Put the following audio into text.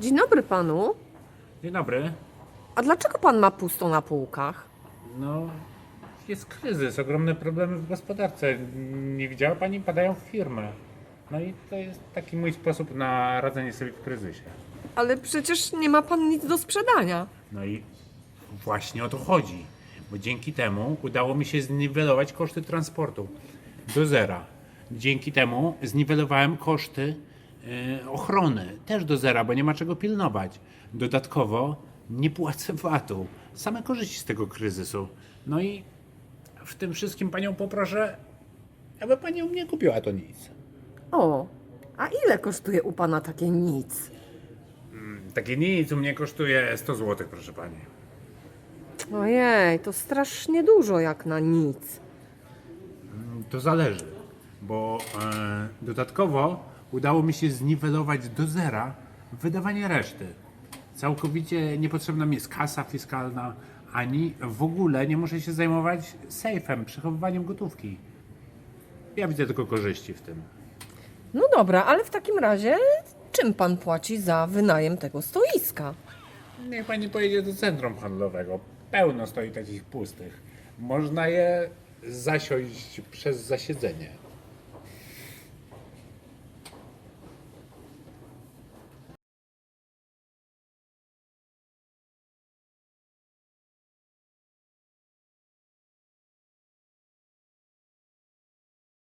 Dzień dobry panu. Dzień dobry. A dlaczego pan ma pusto na półkach? No, jest kryzys, ogromne problemy w gospodarce. Nie widziała Pani? Padają firmy. No i to jest taki mój sposób na radzenie sobie w kryzysie. Ale przecież nie ma pan nic do sprzedania. No i właśnie o to chodzi. Bo dzięki temu udało mi się zniwelować koszty transportu do zera. Dzięki temu zniwelowałem koszty e, ochrony też do zera, bo nie ma czego pilnować. Dodatkowo nie płacę VAT-u. Same korzyści z tego kryzysu. No i w tym wszystkim panią poproszę, aby pani u mnie kupiła to nic. O, a ile kosztuje u pana takie nic? Takie nic u mnie kosztuje 100 zł, proszę pani. Ojej, to strasznie dużo jak na nic. To zależy, bo e, dodatkowo udało mi się zniwelować do zera wydawanie reszty. Całkowicie niepotrzebna mi jest kasa fiskalna, ani w ogóle nie muszę się zajmować sejfem, przechowywaniem gotówki. Ja widzę tylko korzyści w tym. No dobra, ale w takim razie czym pan płaci za wynajem tego stoiska? Niech pani pojedzie do centrum handlowego. Pełno stoi takich pustych. Można je zasiąść przez zasiedzenie.